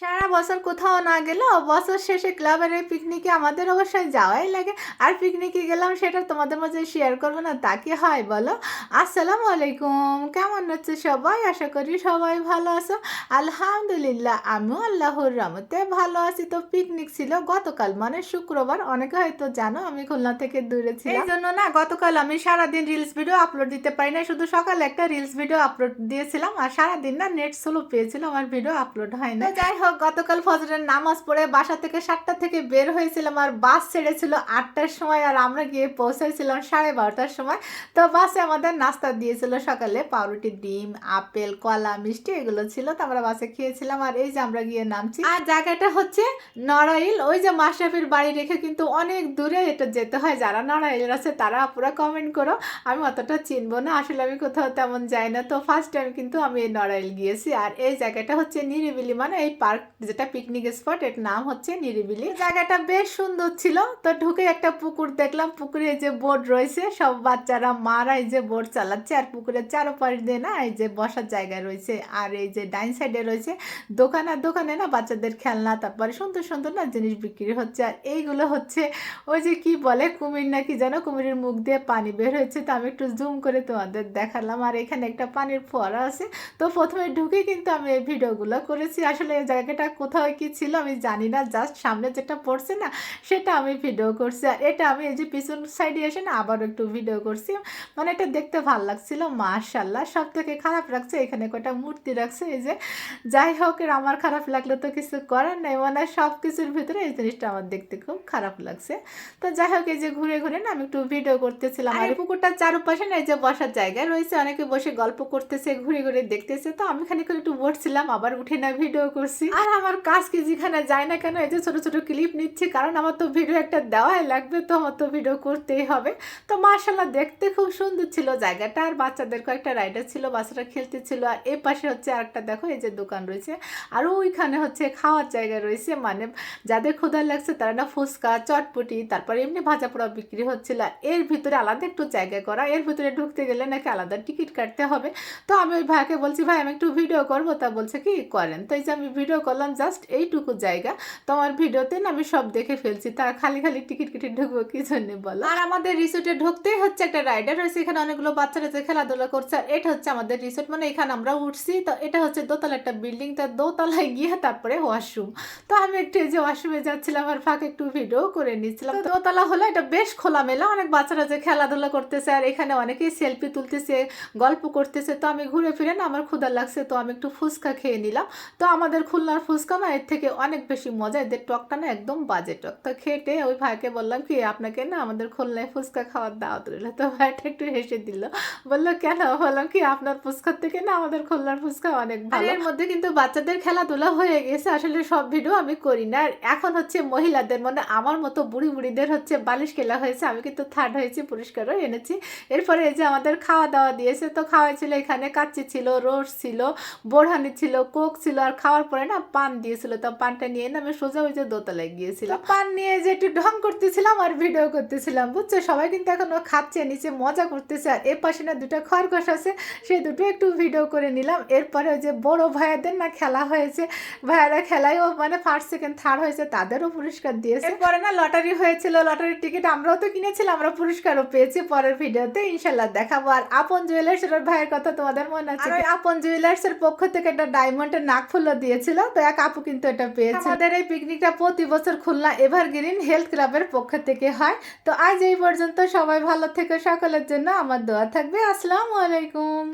সারা বছর কোথাও না গেলেও বছর শেষে ক্লাবের এই পিকনিকে আমাদের অবশ্যই যাওয়াই লাগে। আর পিকনিকে গেলাম সেটা তোমাদের মাঝে শেয়ার করব না তা কি হয় বলো? আসসালামু আলাইকুম কেমন হচ্ছে সবাই? আশা করি সবাই ভালো আছো। আলহামদুলিল্লাহ আমিও আল্লাহর রহমতে ভালো আছি। তো পিকনিক ছিল গতকাল মানে শুক্রবার। অনেকে হয়তো জানো আমি খুলনা থেকে দূরে ছিলাম। এই জন্য না গতকাল আমি সারাদিন রিলস ভিডিও আপলোড দিতে পারি না শুধু সকালে একটা রিলস ভিডিও আপলোড দিয়েছিলাম আর সারাদিন না নেট স্লো পেয়েছিল আমার ভিডিও আপলোড হয় না যাই হোক গতকাল ফজরের নামাজ পড়ে বাসা থেকে সাতটা থেকে বের হয়েছিলাম আর বাস ছেড়েছিল আটটার সময় আর আমরা গিয়ে পৌঁছেছিলাম সাড়ে বারোটার সময়। তো বাসে আমাদের নাস্তা দিয়েছিল সকালে পাউরুটি, ডিম, আপেল, কলা, মিষ্টি এগুলো ছিল। তো আমরা বাসে খেয়েছিলাম আর এই যে আমরা গিয়ে নামছি। আর জায়গাটা হচ্ছে নড়াইল। ওই যে মাশরাফির বাড়ি রেখে কিন্তু অনেক দূরে এটা যেতে হয়। যারা নড়াইলের আছে তারা পুরো কমেন্ট করো। আমি অতটা চিনবো না। আসলে আমি কোথাও তেমন যাই না। তো ফার্স্ট টাইম কিন্তু আমি নড়াইল গিয়েছি। আর এই জায়গাটা হচ্ছে নিরিবিলি মানে এই পার্ক যেটা পিকনিক স্পট এর নাম হচ্ছে নিরিবিলি। জায়গাটা বেশ সুন্দর ছিল। তো ঢুকে একটা পুকুর দেখলাম। পুকুরে যে বোট রয়েছে, সব বাচ্চারা, মারা এই যে বোট চালাচ্ছে আর পুকুরের চারোপাশ দিয়ে না এই যে বসার জায়গা রয়েছে। আর এই যে ডাইন সাইডে রয়েছে দোকান, আর দোকানে না বাচ্চাদের খেলনা, তারপরে সুন্দর সুন্দর না জিনিস বিক্রি হচ্ছে। আর এইগুলো হচ্ছে ওই যে কি বলে, কুমির নাকি যেন, কুমিরের মুখ দিয়ে পানি বের হয়েছে। তো আমি একটু জুম করে তোমাদের দেখালাম। আর এখানে একটা পানির ফোয়ারা আছে। তো প্রথমে ঢুকে কিন্তু আমি এই ভিডিওগুলো করেছি। আসলে এই জায়গাটা কোথাও কি ছিল আমি জানি না জাস্ট সামনে যেটা পড়ছে না সেটা আমি ভিডিও করছি। আর এটা আমি এই যে পিছন সাইডে এসে না আবারও একটু ভিডিও করছি। মানে এটা দেখতে ভালো লাগছিল মাশাল্লাহ সব থেকে খারাপ লাগছে এখানে কয়টা মূর্তি রাখছে এই যে যাই হোক এর আমার খারাপ লাগলে তো কিছু করার নেই মানে সব কিছুর ভিতরে এই জিনিসটা আমার দেখতে খুব খারাপ লাগছে। তো যাই হোক এই যে ঘুরে ঘুরে না আমি একটু ভিডিও করতেছিলাম। আর পুকুরটার চারপাশে না এই যে বসার জায়গা রয়েছে অনেকে বসে গল্প করতেছে ঘুরে ঘুরে দেখতেছে তো আমি খানিক একটু বসছিলাম আবার উঠে না ভিডিও করছি। আর আমার কাজ কি যেখানে যায় না কেন, এই যে ছোটো ছোটো ক্লিপ নিচ্ছি, কারণ আমার তো ভিডিও একটা দেওয়াই লাগবে, তো আমার তো ভিডিও করতেই হবে। তো মার্শাল্লাহ দেখতে খুব সুন্দর ছিল জায়গাটা, আর বাচ্চাদের কয়েকটা রাইডার ছিল, বাচ্চারা খেলতেছিল আর এ পাশে হচ্ছে আরেকটা দেখো, এই যে দোকান রয়েছে, আর ওইখানে হচ্ছে খাওয়ার জায়গা রয়েছে মানে যাদের ক্ষুধা লাগছে তারা না ফুচকা, চটপটি, তারপরে এমনি ভাজা পোড়া বিক্রি হচ্ছিল এর ভিতরে আলাদা একটু জায়গা করা, এর ভিতরে ঢুকতে গেলে নাকি আলাদা টিকিট কাটতে হবে। তো আমি ওই ভাইকে বলছি, ভাই, আমি একটু ভিডিও করব। তা বলছে কি, করেন। তো এই যে আমি ভিডিও করলাম জাস্ট এইটুকু জায়গা। তো আমার ভিডিওতে না আমি সব দেখে ফেলছি তার খালি খালি টিকিট কেটে ঢুকবো কি জন্য বলো? আর আমাদের রিসোর্টে ঢুকতেই হচ্ছে একটা রাইডার রয়েছে এখানে অনেকগুলো বাচ্চারা যে খেলাধুলা করছে, আর এটা হচ্ছে আমাদের রিসোর্ট মানে এখানে আমরা উঠছি, তো এটা হচ্ছে দোতলা একটা বিল্ডিং তার দোতলায় গিয়ে তারপরে ওয়াশরুম তো আমি একটু যে ওয়াশরুমে যাচ্ছিলাম আর ফাঁকে একটু ভিডিও করে নিচ্ছিলাম। দোতলা হলো এটা বেশ খোলামেলা, অনেক বাচ্চারা যে খেলাধুলা করতেছে, আর এখানে অনেকেই সেলফি তুলতেছে, গল্প করতেছে, তো আমি ঘুরে ফিরে না আমার ক্ষুধা লাগছে, তো আমি একটু ফুচকা খেয়ে নিলাম। তো আমাদের খুলনার ফুচকা না এর থেকে অনেক বেশি মজা এদের টকটা না একদম বাজে টক। তো খেটে ওই ভাইকে বললাম কি আপনাকে না আমাদের খুলনায় ফুচকা খাওয়ার দাওয়াত রইল। তো ভাইটা একটু হেসে দিল। বলল কেন? বললাম কি আপনার ফুচকার থেকে না আমাদের খুলনার ফুচকা অনেক ভালো। এর মধ্যে কিন্তু বাচ্চাদের খেলাধুলা হয়ে গেছে আসলে সব ভিডিও আমি করি না। আর এখন হচ্ছে মহিলাদের মানে আমার মতো বুড়ি বুড়িদের হচ্ছে বালিশ খেলা হয়েছে আমি কিন্তু থার্ড হয়েছি পুরস্কারও এনেছি। এরপরে এই যে আমাদের খাওয়া দাওয়া দিয়েছে তো খাওয়া ছিল এখানে কাচ্চি ছিল রোস ছিল বোরহানি ছিল কোক ছিল আর খাওয়ার পরে না পান দিয়েছিল তো পানটা নিয়ে না আমি সোজা ওই যে দোতলায় গিয়েছিলাম। পান নিয়ে যে একটু ঢং করতেছিলাম আর ভিডিও করতেছিলাম বুঝছ? সবাই কিন্তু এখনও খাচ্ছে নিচে মজা করতেছে আর এর পাশে না দুটো খরগোশ আছে সেই দুটো একটু ভিডিও করে নিলাম। এরপরে ওই যে বড় ভাইয়াদের না খেলা হয়েছে ভাইয়ারা খেলায়ও মানে ফার্স্ট সেকেন্ড থার্ড হয়েছে তাদেরও পুরস্কার দিয়েছে। এরপরে না লটারি হয়েছিল লটারির টিকিট আমরাও তো কিনেছিলাম আমরা পুরস্কারও পেয়েছি পরের ভিডিওতে ইনশাল্লাহ দেখাবো। আর আপন জুয়েলার্স এর ভাইয়ের কথা তোমাদের মনে আছে আপন জুয়েলার্স এর পক্ষ থেকে একটা ডায়মন্ডের নাকফুলও দিয়েছিল তো এক আপু কিন্তু এটা পেয়েছে। আমাদের এই পিকনিকটা প্রতি বছর খুলনা এভারগ্রিন হেলথ ক্লাবের পক্ষ থেকে হয়। তো আজ এই পর্যন্ত সবাই ভালো থেকে, সকলের জন্য আমার দোয়া থাকবে। আসসালামু আলাইকুম।